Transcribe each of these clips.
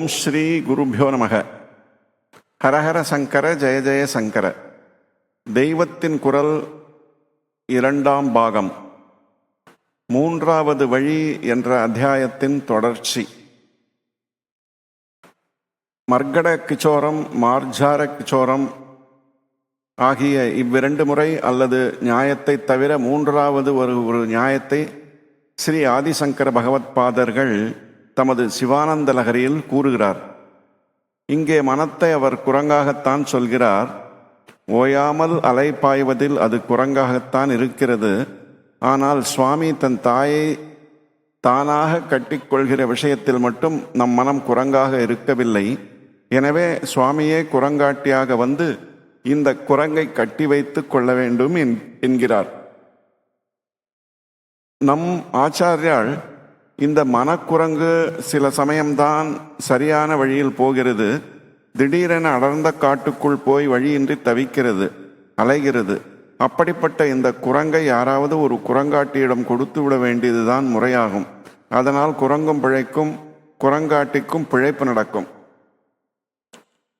ஓம் ஸ்ரீ குருபியோ நமக. ஹரஹர சங்கர ஜெய ஜெய சங்கர. தெய்வத்தின் குரல் இரண்டாம் பாகம். மூன்றாவது வழி என்ற அத்தியாயத்தின் தொடர்ச்சி. மர்கட கிச்சோரம் மார்ஜார கிச்சோரம் ஆகிய இவ்விரண்டு முறை அல்லது நியாயத்தை தவிர மூன்றாவது ஒரு ஒரு நியாயத்தை ஸ்ரீ ஆதிசங்கர பகவத்பாதர்கள் பாதர்கள் தமது சிவானந்த லகரியில் கூறுகிறார். இங்கே மனத்தை அவர் குரங்காகத்தான் சொல்கிறார். ஓயாமல் அலை பாய்வதில் அது குரங்காகத்தான் இருக்கிறது. ஆனால் சுவாமி தன் தாயை தானாக கட்டிக்கொள்கிற விஷயத்தில் மட்டும் நம் மனம் குரங்காக இருக்கவில்லை. எனவே சுவாமியே குரங்காட்டியாக வந்து இந்த குரங்கை கட்டி வைத்து கொள்ள வேண்டும் என்- என்கிறார். நம் ஆச்சாரியால் இந்த மனக்குரங்கு சில சமயம்தான் சரியான வழியில் போகிறது. திடீரென அடர்ந்த காட்டுக்குள் போய் வழியின்றி தவிக்கிறது அலைகிறது. அப்படிப்பட்ட இந்த குரங்கை யாராவது ஒரு குரங்காட்டியிடம் கொடுத்து விட வேண்டியதுதான் முறையாகும். அதனால் குரங்கும் பிழைக்கும் குரங்காட்டிக்கும் பிழைப்பு நடக்கும்.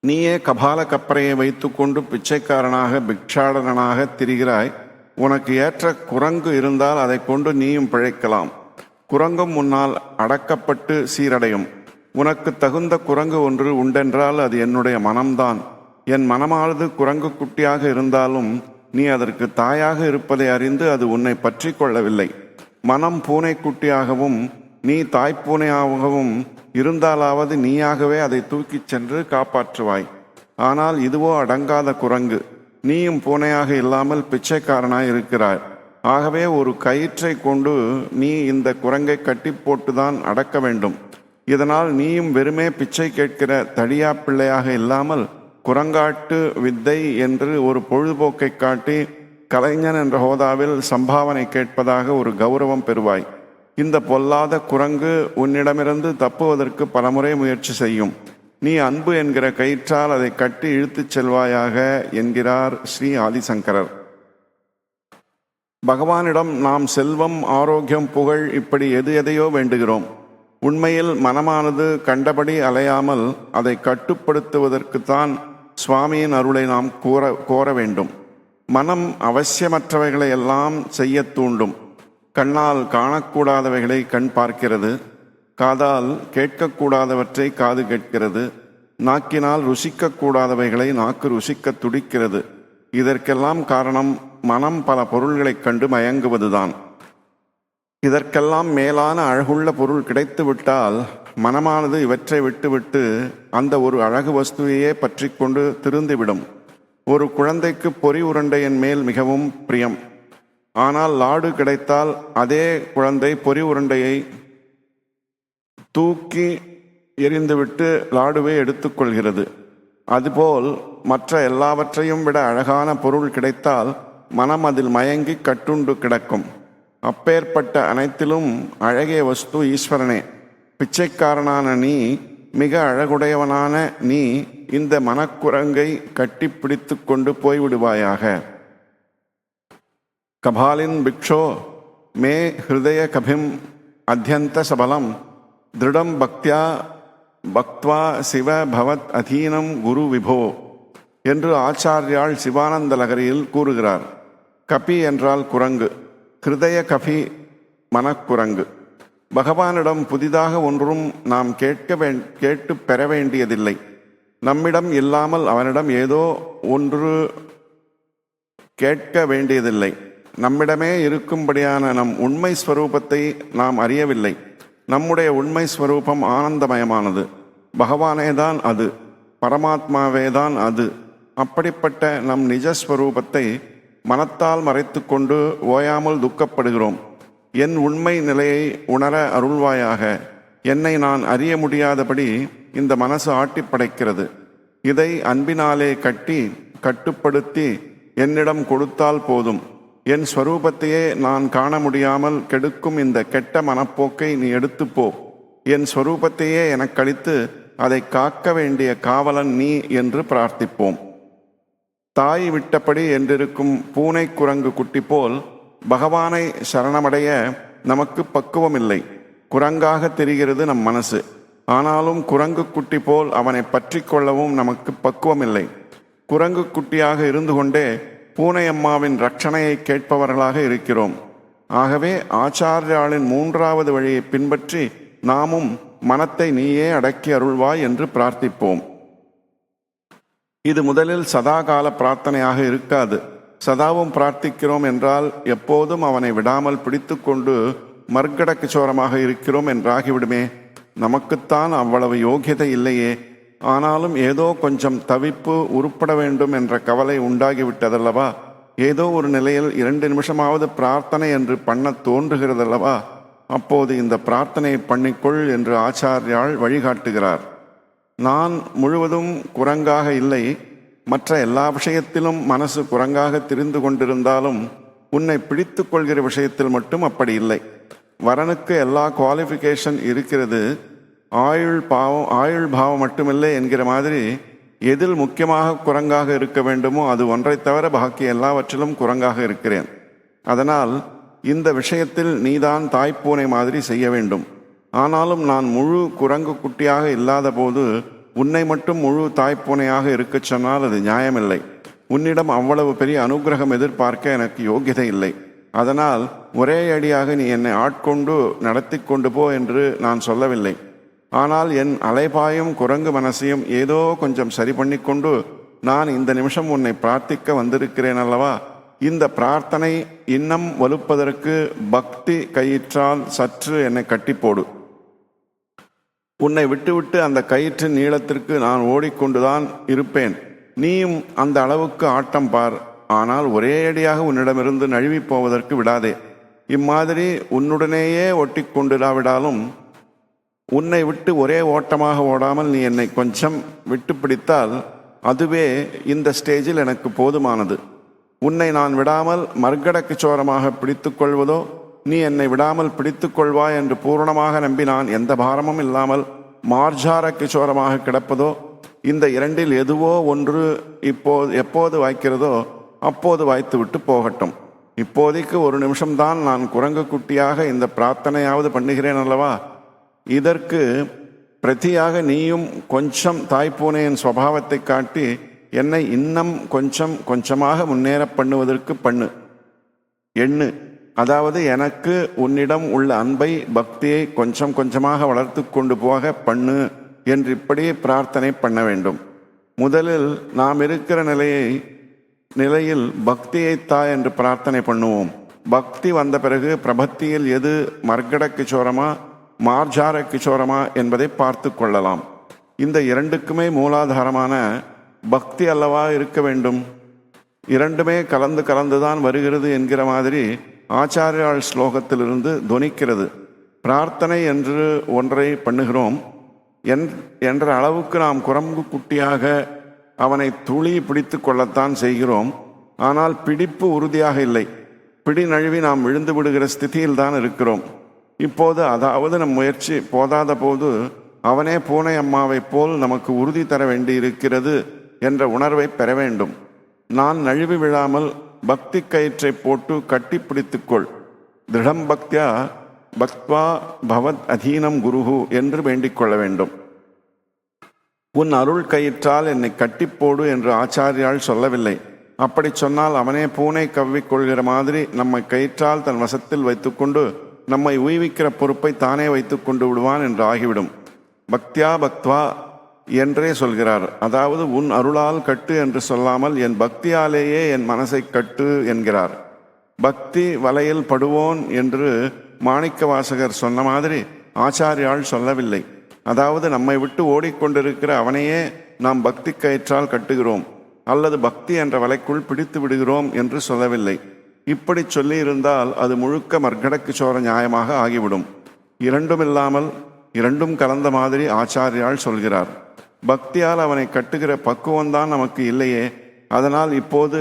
நீயே கபால கப்பரையை வைத்துக்கொண்டு பிச்சைக்காரனாக பிக்ஷாடனாக திரிகிறாய். உனக்கு ஏற்ற குரங்கு இருந்தால் அதை கொண்டு நீயும் பிழைக்கலாம். குரங்கும் முன்னால் அடக்கப்பட்டு சீரடையும். உனக்கு தகுந்த குரங்கு ஒன்று உண்டென்றால் அது என்னுடைய மனம்தான். என் மனமானது குரங்கு குட்டியாக இருந்தாலும் நீ அதற்கு தாயாக இருப்பதை அறிந்து அது உன்னை பற்றி கொள்ளவில்லை. மனம் பூனைக்குட்டியாகவும் நீ தாய்ப்பூனையாகவும் இருந்தாலாவது நீயாகவே அதை தூக்கிச் சென்று காப்பாற்றுவாய். ஆனால் இதுவோ அடங்காத குரங்கு. நீயும் பூனையாக இல்லாமல் பிச்சைக்காரனாய் இருக்கிறாய். ஆகவே ஒரு கயிற்றை கொண்டு நீ இந்த குரங்கை கட்டி போட்டுதான் அடக்க வேண்டும். இதனால் நீயும் வெறுமே பிச்சை கேட்கிற தடியா பிள்ளையாக இல்லாமல் குரங்காட்டு வித்தை என்று ஒரு பொழுதுபோக்கை காட்டி கலைஞன் என்ற ஹோதாவில் சம்பாவனை கேட்பதாக ஒரு கௌரவம் பெறுவாய். இந்த பொல்லாத குரங்கு உன்னிடமிருந்து தப்புவதற்கு பலமுறை முயற்சி செய்யும். நீ அன்பு என்கிற கயிற்றால் அதை கட்டி இழுத்துச் செல்வாயாக என்கிறார் ஸ்ரீ ஆதிசங்கரர். பகவானிடம் நாம் செல்வம் ஆரோக்கியம் புகழ் இப்படி எது எதையோ வேண்டுகிறோம். உண்மையில் மனமானது கண்டபடி அலையாமல் அதை கட்டுப்படுத்துவதற்குத்தான் சுவாமியின் அருளை நாம் கூற கோர வேண்டும். மனம் அவசியமற்றவைகளை எல்லாம் செய்ய தூண்டும். கண்ணால் காணக்கூடாதவைகளை கண் பார்க்கிறது. காதால் கேட்கக்கூடாதவற்றை காது கேட்கிறது. நாக்கினால் ருசிக்கக்கூடாதவைகளை நாக்கு ருசிக்க துடிக்கிறது. இதற்கெல்லாம் காரணம் மனம் பல பொருள்களைக் கண்டு மயங்குவதுதான். இதற்கெல்லாம் மேலான அழகுள்ள பொருள் கிடைத்துவிட்டால் மனமானது இவற்றை விட்டுவிட்டு அந்த ஒரு அழகு வஸ்துவையே பற்றி கொண்டு திருந்துவிடும். ஒரு குழந்தைக்கு பொறி உருண்டையின் மேல் மிகவும் பிரியம். ஆனால் லாடு கிடைத்தால் அதே குழந்தை பொறி உருண்டையை தூக்கி எறிந்துவிட்டு லாடுவை எடுத்துக்கொள்கிறது அதுபோல் மற்ற எல்லாவற்றையும் விட அழகான பொருள் கிடைத்தால் மனம் அதில் மயங்கி கட்டுண்டு கிடக்கும். அப்பேற்பட்ட அனைத்திலும் அழகிய வஸ்து ஈஸ்வரனே. பிச்சைக்காரனான நீ மிக அழகுடையவனான நீ இந்த மனக்குரங்கை கட்டி பிடித்து கொண்டு போய்விடுவாயாக. கபாலின் பிக்ஷோ மே ஹிருதய கபிம் அத்தியந்த சபலம் திருடம் பக்தியா பக்த்வா சிவ பவத் அதீனம் குரு விபோ. என்று ஆச்சாரியால் சிவானந்த லகரியில் கூறுகிறார். கபி என்றால் குரங்கு ஹிருதய கபி மனக்குரங்கு. பகவானிடம் புதிதாக ஒன்றும் நாம் கேட்க வே கேட்டு பெற வேண்டியதில்லை. நம்மிடம் இல்லாமல் அவனிடம் ஏதோ ஒன்று கேட்க வேண்டியதில்லை. நம்மிடமே இருக்கும்படியான நம் உண்மை ஸ்வரூபத்தை நாம் அறியவில்லை. நம்முடைய உண்மை ஸ்வரூபம் ஆனந்தமயமானது. பகவானே தான் அது பரமாத்மாவே தான் அது. அப்படிப்பட்ட நம் நிஜஸ்வரூபத்தை மனத்தால் மறைத்துக்கொண்டு ஓயாமல் துக்கப்படுகிறோம். என் உண்மை நிலையை உணர அருள்வாயாக. என்னை நான் அறிய முடியாதபடி இந்த மனசு ஆட்டி படைக்கிறது. இதை அன்பினாலே கட்டி கட்டுப்படுத்தி என்னிடம் கொடுத்தால் போதும். என் ஸ்வரூபத்தையே நான் காண முடியாமல் கெடுக்கும் இந்த கெட்ட மனப்போக்கை நீ எடுத்துப்போ என் ஸ்வரூபத்தையே எனக்களித்து அதை காக்க வேண்டிய காவலன் நீ என்று பிரார்த்திப்போம். தாய் விட்டபடி என்றிருக்கும் பூனை குரங்கு குட்டி போல் பகவானை சரணமடைய நமக்கு பக்குவமில்லை. குரங்காக தெரிகிறது நம் மனசு. ஆனாலும் குரங்கு குட்டி போல் அவனை பற்றி கொள்ளவும் நமக்கு பக்குவமில்லை. குரங்கு குட்டியாக இருந்து கொண்டே பூனையம்மாவின் ரட்சணையை கேட்பவர்களாக இருக்கிறோம். ஆகவே ஆச்சாரியாளின் மூன்றாவது வழியை பின்பற்றி நாமும் மனத்தை நீயே அடக்கி அருள்வாய் என்று பிரார்த்திப்போம். இது முதலில் சதாகால பிரார்த்தனையாக இருக்காது. சதாவும் பிரார்த்திக்கிறோம் என்றால் எப்போதும் அவனை விடாமல் பிடித்துக்கொண்டு மர்க்கட கிச்சோரமாக இருக்கிறோம் என்றாகிவிடுமே. நமக்குத்தான் அவ்வளவு யோகியதை இல்லையே. ஆனாலும் ஏதோ கொஞ்சம் தவிப்பு உருப்பட வேண்டும் என்ற கவலை உண்டாகிவிட்டதல்லவா? ஏதோ ஒரு நிலையில் இரண்டு நிமிஷமாவது பிரார்த்தனை என்று பண்ண தோன்றுகிறதல்லவா? அப்போது இந்த பிரார்த்தனையை பண்ணிக்கொள் என்று ஆச்சாரியால் வழிகாட்டுகிறார். நான் முழுவதும் குரங்காக இல்லை. மற்ற எல்லா விஷயத்திலும் மனசு குரங்காக திரிந்து கொண்டிருந்தாலும் உன்னை பிடித்து கொள்கிற விஷயத்தில் மட்டும் அப்படி இல்லை. வரனுக்கு எல்லா குவாலிஃபிகேஷன் இருக்கிறது. ஆயுள் பாவம் ஆயுள் பாவம் மட்டுமில்லை என்கிற மாதிரி எதில் முக்கியமாக குரங்காக இருக்க வேண்டுமோ அது ஒன்றை தவிர பாக்கி எல்லாவற்றிலும் குரங்காக இருக்கிறேன். அதனால் இந்த விஷயத்தில் நீதான் தாய்ப்பூனை மாதிரி செய்ய வேண்டும். ஆனாலும் நான் முழு குரங்கு குட்டியாக இல்லாத போது உன்னை மட்டும் முழு தாய்ப்பூனையாக இருக்கச் சொன்னால் அது நியாயமில்லை. உன்னிடம் அவ்வளவு பெரிய அனுகிரகம் எதிர்பார்க்க எனக்கு யோகியதை இல்லை. அதனால் ஒரே அடியாக நீ என்னை ஆட்கொண்டு நடத்தி கொண்டு போ என்று நான் சொல்லவில்லை. ஆனால் என் அலைபாயும் குரங்கு மனசையும் ஏதோ கொஞ்சம் சரி பண்ணிக்கொண்டு நான் இந்த நிமிஷம் உன்னை பிரார்த்திக்க வந்திருக்கிறேன் அல்லவா? இந்த பிரார்த்தனை இன்னம் வலுப்பதற்கு பக்தி கயிற்றால் சற்று என்னை கட்டி போடு உன்னை விட்டுவிட்டு அந்த கயிற்றின் நீளத்திற்கு நான் ஓடிக்கொண்டுதான் இருப்பேன். நீயும் அந்த அளவுக்கு ஆட்டம் பார். ஆனால் ஒரே அடியாக உன்னிடமிருந்து நழுவி போவதற்கு விடாதே. இம்மாதிரி உன்னுடனேயே ஒட்டி கொண்டுடாவிடாலும் உன்னை விட்டு ஒரே ஓட்டமாக ஓடாமல் நீ என்னை கொஞ்சம் விட்டு பிடித்தால் அதுவே இந்த ஸ்டேஜில் எனக்கு போதுமானது. உன்னை நான் விடாமல் மர்கடக்கு சோரமாக பிடித்து கொள்வதோ நீ என்னை விடாமல் பிடித்து கொள்வாய் என்று பூரணமாக நம்பி நான் எந்த பாரமும் இல்லாமல் மார்ஜார கிஷோரமாக கிடப்பதோ இந்த இரண்டில் எதுவோ ஒன்று இப்போது எப்போது வாய்க்கிறதோ அப்போது வாய்த்து விட்டு போகட்டும். இப்போதைக்கு ஒரு நிமிஷம்தான் நான் குரங்கு குட்டியாக இந்த பிரார்த்தனையாவது பண்ணுகிறேன் அல்லவா? இதற்கு பிரதியாக நீயும் கொஞ்சம் தாய்ப்பூனையின் சுவாவத்தை காட்டி என்னை இன்னும் கொஞ்சம் கொஞ்சமாக முன்னேற பண்ணுவதற்கு பண்ணு. எண்ணு. அதாவது எனக்கு உன்னிடம் உள்ள அன்பை பக்தியை கொஞ்சம் கொஞ்சமாக வளர்த்து கொண்டு போக பண்ணு என்று இப்படி பிரார்த்தனை பண்ண வேண்டும். முதலில் நாம் இருக்கிற நிலையை நிலையில் பக்தியை தா என்று பிரார்த்தனை பண்ணுவோம். பக்தி வந்த பிறகு பிரபத்தியில் எது மர்கட சோரமா மார்ஜார கிஷோரமா என்பதை பார்த்து கொள்ளலாம். இந்த இரண்டுக்குமே மூலாதாரமான பக்தி அல்லவா இருக்க வேண்டும்? இரண்டுமே கலந்து கலந்துதான் வருகிறது என்கிற மாதிரி ஆச்சாரியாள் ஸ்லோகத்திலிருந்து துணிக்கிறது பிரார்த்தனை என்று ஒன்றை பண்ணுகிறோம். என் என்ற அளவுக்கு நாம் குரம்பு குட்டியாக அவனை துளி பிடித்து கொள்ளத்தான் செய்கிறோம். ஆனால் பிடிப்பு உறுதியாக இல்லை. பிடி நழுவி நாம் விழுந்து விடுகிற ஸ்திதியில் தான் இருக்கிறோம். இப்போது அதாவது நம் முயற்சி போதாத போது அவனே பூனை அம்மாவைப் போல் நமக்கு உறுதி தர வேண்டியிருக்கிறது என்ற உணர்வை பெற வேண்டும். நான் நழுவி விழாமல் பக்தி கயிற்றை போட்டு கட்டி பிடித்துக்கொள். திருடம் பக்தியா பக்த்வா பவத் அதீனம் குருஹு என்று வேண்டிக் கொள்ள வேண்டும். உன் அருள் கயிற்றால் என்னை கட்டிப்போடு என்று ஆச்சாரியால் சொல்லவில்லை. அப்படி சொன்னால் அவனே பூனை கவ்விக்கொள்கிற மாதிரி நம்மை கயிற்றால் தன் வசத்தில் வைத்துக்கொண்டு நம்மை உய்விக்கிற பொறுப்பை தானே வைத்துக்கொண்டு விடுவான் என்று ஆகிவிடும். பக்தியா பக்த்வா என்றே சொல்கிறார். அதாவது உன் அருளால் கட்டு என்று சொல்லாமல் என் பக்தியாலேயே என் மனசை கட்டு என்கிறார். பக்தி வலையில் படுவோன் என்று மாணிக்க வாசகர் சொன்ன மாதிரி ஆச்சாரியால் சொல்லவில்லை. அதாவது நம்மை விட்டு ஓடிக்கொண்டிருக்கிற அவனையே நாம் பக்தி கயிற்றால் கட்டுகிறோம். அல்லது பக்தி என்ற வலைக்குள் பிடித்து விடுகிறோம் என்று சொல்லவில்லை. இப்படி சொல்லியிருந்தால் அது முழுக்க மர்கடக்கு சோர நியாயமாக ஆகிவிடும். இரண்டும் இல்லாமல் இரண்டும் கலந்த மாதிரி ஆச்சாரியால் சொல்கிறார். பக்தியால் அவனை கட்டுகிற பக்குவம்தான் நமக்கு இல்லையே. அதனால் இப்போது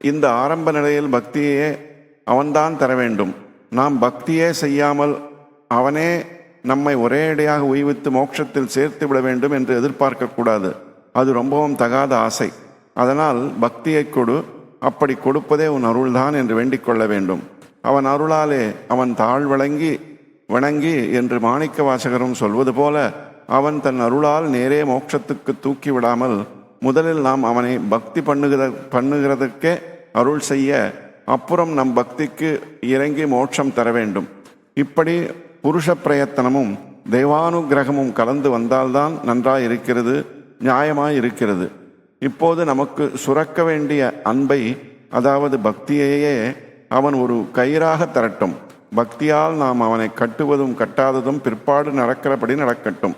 இந்த ஆரம்ப நிலையில் பக்தியே அவன்தான் தர வேண்டும். நாம் பக்தியே செய்யாமல் அவனே நம்மை ஒரே இடையாக உய்வித்து மோட்சத்தில் சேர்த்து விட வேண்டும் என்று எதிர்பார்க்கக்கூடாது அது ரொம்பவும் தகாத ஆசை. அதனால் பக்தியை கொடு. அப்படி கொடுப்பதே உன் அருள்தான் என்று வேண்டிக் கொள்ள வேண்டும். அவன் அருளாலே அவன் தாழ்வழங்கி வணங்கி என்று மாணிக்க வாசகரும் சொல்வது போல அவன் தன் அருளால் நேரே மோட்சத்துக்கு தூக்கி விடாமல் முதலில் நாம் அவனை பக்தி பண்ணுகிற பண்ணுகிறதற்கே அருள் செய்ய அப்புறம் நம் பக்திக்கு இறங்கி மோட்சம் தர வேண்டும். இப்படி புருஷ பிரயத்தனமும் தெய்வானுகிரகமும் கலந்து வந்தால்தான் நன்றாய் இருக்கிறது நியாயமாய் இருக்கிறது இப்போது நமக்கு சுரக்க வேண்டிய அன்பை அதாவது பக்தியையே அவன் ஒரு கயிறாக தரட்டும். பக்தியால் நாம் அவனை கட்டுவதும் கட்டாததும் பிற்பாடு நடக்கிறபடி நடக்கட்டும்.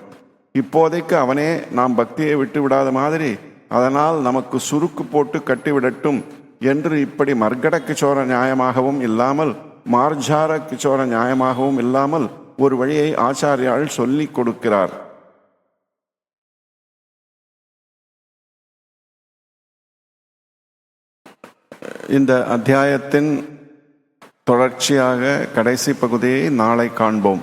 இப்போதைக்கு அவனே நாம் பக்தியை விட்டு விடாத மாதிரி அதனால் நமக்கு சுருக்கு போட்டு கட்டிவிடட்டும் என்று இப்படி மர்கட கிச்சோர நியாயமாகவும் இல்லாமல் மார்ஜார கிச்சோர நியாயமாகவும் இல்லாமல் ஒரு வழியை ஆச்சாரியால் சொல்லிக் கொடுக்கிறார். இந்த அத்தியாயத்தின் தொடர்ச்சியாக கடைசி பகுதியை நாளை காண்போம்.